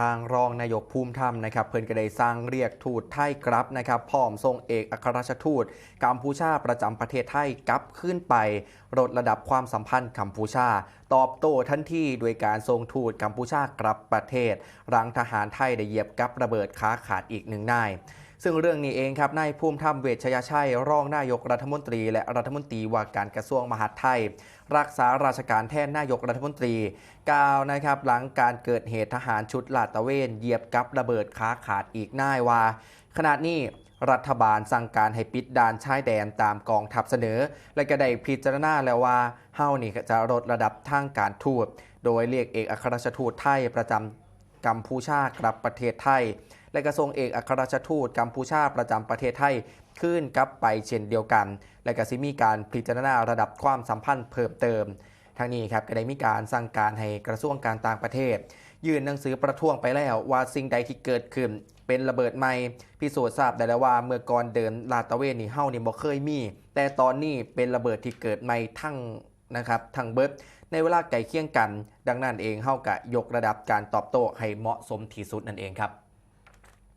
ทางรองนายกภูมิธรรมนะครับเพิ่นก็ได้สร้างเรียกทูตไทยกรับนะครับพร้อมทรงเอกอัครราชทูตกัมพูชาประจำประเทศไทยกลับขึ้นไปลดระดับความสัมพันธ์กัมพูชา ตอบโต้ทันทีโดยการทรงทูตกัมพูชากลับประเทศรังทหารไทยได้เหยียบกับระเบิดขาขาดอีกหนึ่งนาย ซึ่งเรื่องนี้เองครับนายภูมิธรรมเวชยชัย รองนายกรัฐมนตรี และรัฐมนตรีว่าการกระทรวงมหาดไทย รักษาราชการแทนนายกรัฐมนตรีกล่าวนะครับหลังการเกิดเหตุทหารชุดลาดตระเวนเหยียบกับระเบิดขาขาดอีกน่ายว่า ขณะนี้รัฐบาลสั่งการให้ปิดด่านชายแดนตามกองทัพเสนอ และก็ได้พิจารณาแล้วว่าเฮานี่จะลดระดับทางการทูตโดยเรียกเอกอัครราชทูตไทยประจำกัมพูชากลับประเทศไทย และกระทรวงเอกอัครราชทูตกัมพูชาประจำประเทศไทยขึ้นกลับไปเช่นเดียวกัน และก็สิมีการพิจารณาระดับความสัมพันธ์เพิ่มเติมทั้งนี้ครับก็ได้มีการสั่งการให้กระทรวงการต่างประเทศ ยื่นหนังสือประท้วงไปแล้วว่าสิ่งใดที่เกิดขึ้น เป็นระเบิดใหม่พิสูจน์ทราบได้แล้วว่าเมื่อก่อนเดินลาตะเวนนี่เฮานี่บ่เคยมี แต่ตอนนี้เป็นระเบิดที่เกิดใหม่ทั้งนะครับทั้งเบิร์ดในเวลาไก่เคียงกัน ดังนั้นเองเฮากะยกระดับการตอบโต้ให้เหมาะสมที่สุดนั่นเองครับ